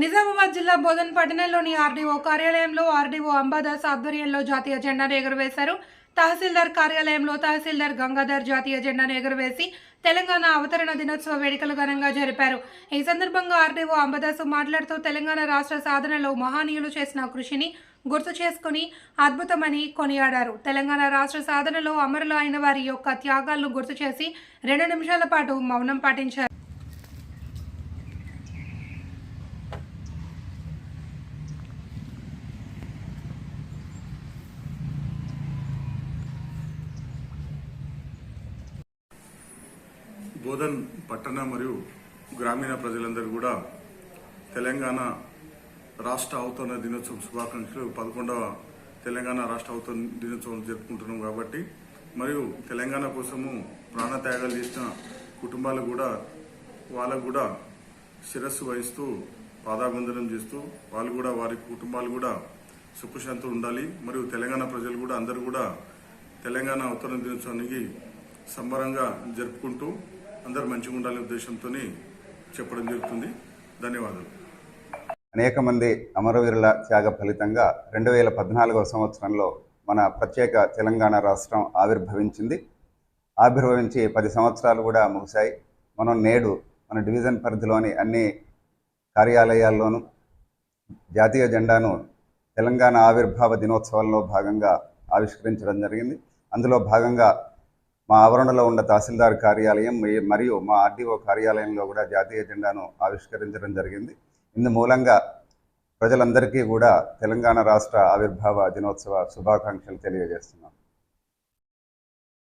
నిజామాబాద్ జిల్లా బోధన్ పట్టణంలోని ఆర్డీఓ కార్యాలయంలో ఆర్డీఓ అంబాదాస్ ఆధ్వర్యంలో జాతీయ జెండాను ఎగురవేశారు. తహసీల్దార్ కార్యాలయంలో తహసీల్దార్ గంగాధర్ జాతీయ జెండాను ఎగురవేసి తెలంగాణ అవతరణ దినోత్సవ వేడుకలు ఘనంగా జరిపారు. ఈ సందర్భంగా ఆర్డీఓ అంబదాసు మాట్లాడుతూ తెలంగాణ రాష్ట్ర సాధనలో మహనీయులు చేసిన కృషిని గుర్తు చేసుకుని అద్భుతమని కొనియాడారు. తెలంగాణ రాష్ట్ర సాధనలో అమరులు అయిన వారి యొక్క త్యాగాలను గుర్తు చేసి రెండు నిమిషాల పాటు మౌనం పాటించారు. బోధన్ పట్టణ మరియు గ్రామీణ ప్రజలందరూ కూడా తెలంగాణ రాష్ట్ర అవతరణ దినోత్సవం శుభాకాంక్షలు. పదకొండవ తెలంగాణ రాష్ట్ర అవతరణ దినోత్సవం జరుపుకుంటున్నాం కాబట్టి మరియు తెలంగాణ కోసము ప్రాణత్యాగాలు చేసిన కుటుంబాలు కూడా వాళ్ళకు కూడా శిరస్సు వహిస్తూ పాదాబంధనం చేస్తూ వాళ్ళు కూడా వారి కుటుంబాలు కూడా సుఖశాంతులు ఉండాలి. మరియు తెలంగాణ ప్రజలు కూడా అందరూ కూడా తెలంగాణ అవతరణ దినోత్సవానికి సంబరంగా జరుపుకుంటూ అందరూ మంచిగా ఉండాలనే ఉద్దేశంతో చెప్పడం జరుగుతుంది. ధన్యవాదాలు. అనేక మంది అమరవీరుల త్యాగ ఫలితంగా రెండు వేల పద్నాలుగవ సంవత్సరంలో మన ప్రత్యేక తెలంగాణ రాష్ట్రం ఆవిర్భవించింది. ఆవిర్భవించి పది సంవత్సరాలు కూడా ముగిశాయి. మనం నేడు మన డివిజన్ పరిధిలోని అన్ని కార్యాలయాల్లోనూ జాతీయ జెండాను తెలంగాణ ఆవిర్భావ దినోత్సవంలో భాగంగా ఆవిష్కరించడం జరిగింది. అందులో భాగంగా మా ఆవరణలో ఉన్న తహసీల్దార్ కార్యాలయం మరియు మా ఆర్డీఓ కార్యాలయంలో కూడా జాతీయ జెండాను ఆవిష్కరించడం జరిగింది. ఇందు మూలంగా ప్రజలందరికీ కూడా తెలంగాణ రాష్ట్ర ఆవిర్భావ దినోత్సవ శుభాకాంక్షలు తెలియజేస్తున్నాం.